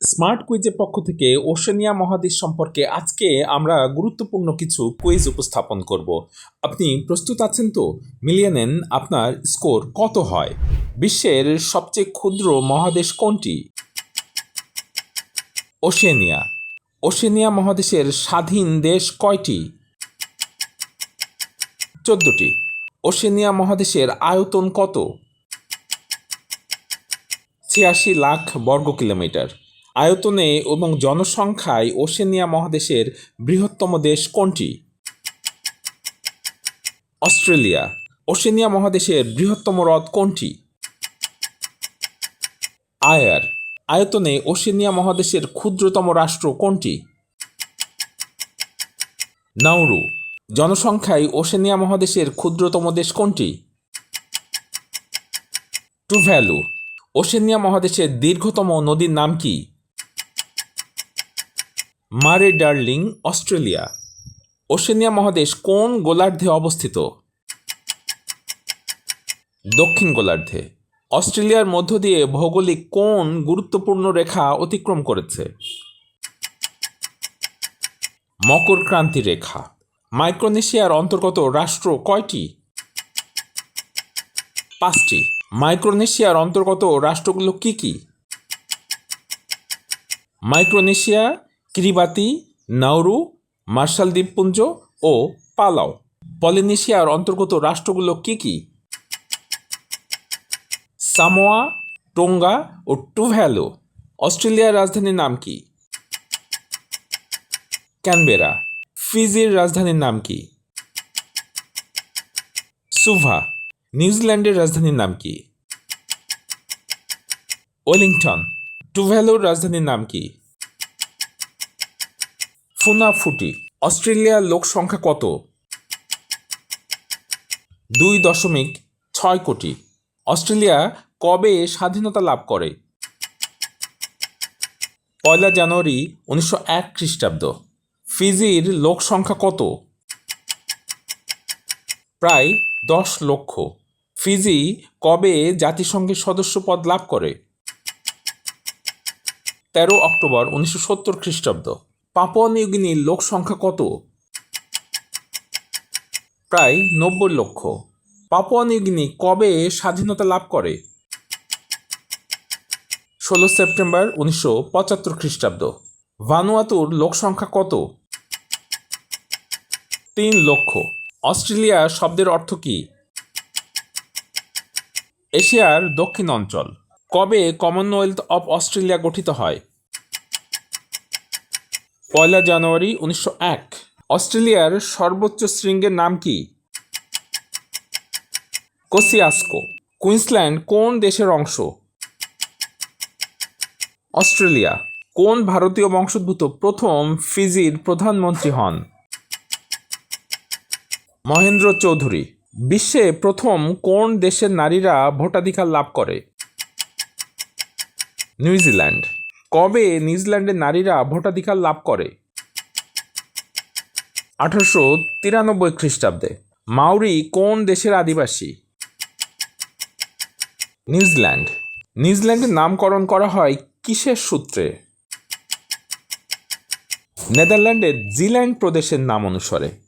Smart কুইজের পক্ষ থেকে Oceania মহাদেশ সম্পর্কে আজকে আমরা গুরুত্বপূর্ণ কিছু কুইজ উপস্থাপন করব। আপনি প্রস্তুত আছেন তো? মিলিয়ে নেন আপনার স্কোর কত হয়? বিশ্বের সবচেয়ে ক্ষুদ্র মহাদেশ কোনটি? ওশেনিয়া। ওশেনিয়া মহাদেশের স্বাধীন দেশ কয়টি? চোদ্দটি। ওশেনিয়া মহাদেশের আয়তন কত? ছিয়াশি লাখ বর্গ কিলোমিটার আয়তনে এবং জনসংখ্যায় ওশেনিয়া মহাদেশের বৃহত্তম দেশ কোনটি? অস্ট্রেলিয়া। ওশেনিয়া মহাদেশের বৃহত্তম হ্রদ কোনটি? আয়ার। আয়তনে ওশেনিয়া মহাদেশের ক্ষুদ্রতম রাষ্ট্র কোনটি? নাউরু। জনসংখ্যায় ওশেনিয়া মহাদেশের ক্ষুদ্রতম দেশ কোনটি? টুভ্যালু। ওশেনিয়া মহাদেশের দীর্ঘতম নদীর নাম কি? মারে ডার্লিং, অস্ট্রেলিয়া। ওশেনিয়া মহাদেশ কোন গোলার্ধে অবস্থিত? দক্ষিণ গোলার্ধে। অস্ট্রেলিয়ার মধ্য দিয়ে ভৌগোলিক কোন গুরুত্বপূর্ণ রেখা অতিক্রম করেছে। মকর ক্রান্তি রেখা। মাইক্রোনেশিয়ার অন্তর্গত রাষ্ট্র কয়টি? পাঁচটি। মাইক্রোনেশিয়ার অন্তর্গত রাষ্ট্রগুলো কি কি? মাইক্রোনেশিয়া কিরিবাতি নাউরু মার্শাল দ্বীপপুঞ্জ ও পালাও। পলিনেশিয়ার অন্তর্গত রাষ্ট্রগুলো কি কি? সামোয়া, টোঙ্গা ও টুভ্যালো। অস্ট্রেলিয়ার রাজধানীর নাম কি? ক্যানবেরা। ফিজির রাজধানীর নাম কি? সুভা। নিউজিল্যান্ডের রাজধানীর নাম কি? ওয়েলিংটন। টুভ্যালোর রাজধানীর নাম কি? ফুনাফুটি, অস্ট্রেলিয়ার লোক সংখ্যা কত? দুই দশমিক ছয় কোটি। অস্ট্রেলিয়া কবে স্বাধীনতা লাভ করে? পয়লা জানুয়ারি উনিশশো এক খ্রিস্টাব্দ। ফিজির লোক সংখ্যা কত? প্রায় দশ লক্ষ। ফিজি কবে জাতিসংঘের সদস্য পদ লাভ করে? তেরো অক্টোবর উনিশশো সত্তর খ্রিস্টাব্দ। পাপুয়া নিউগিনির লোক সংখ্যা কত? প্রায় নব্বই লক্ষ। পাপুয়া নিউগিনি কবে স্বাধীনতা লাভ করে? ষোলো সেপ্টেম্বর উনিশশো পঁচাত্তর খ্রিস্টাব্দ। ভানুয়াতুর লোক সংখ্যা কত? তিন লক্ষ। অস্ট্রেলিয়া শব্দের অর্থ কি? এশিয়ার দক্ষিণ অঞ্চল কবে কমনওয়েলথ অফ অস্ট্রেলিয়া গঠিত হয়? পয়লা জানুয়ারি উনিশশো এক। অস্ট্রেলিয়ার সর্বোচ্চ শৃঙ্গের নাম কি? কোসিয়াস্কো। কুইন্সল্যান্ড কোন দেশের অংশ? অস্ট্রেলিয়া। কোন ভারতীয় বংশোদ্ভূত প্রথম ফিজির প্রধানমন্ত্রী হন? মহেন্দ্র চৌধুরী। বিশ্বে প্রথম কোন দেশের নারীরা ভোটাধিকার লাভ করে? নিউজিল্যান্ড। কবে নিউজিল্যান্ডের নারীরা ভোটাধিকার লাভ করে? আঠারোশো তিরানব্বই খ্রিস্টাব্দে। মাউরি কোন দেশের আদিবাসী? নিউজিল্যান্ড। নিউজিল্যান্ডের নামকরণ করা হয় কিসের সূত্রে? নেদারল্যান্ডের জিল্যান্ড প্রদেশের নাম অনুসারে।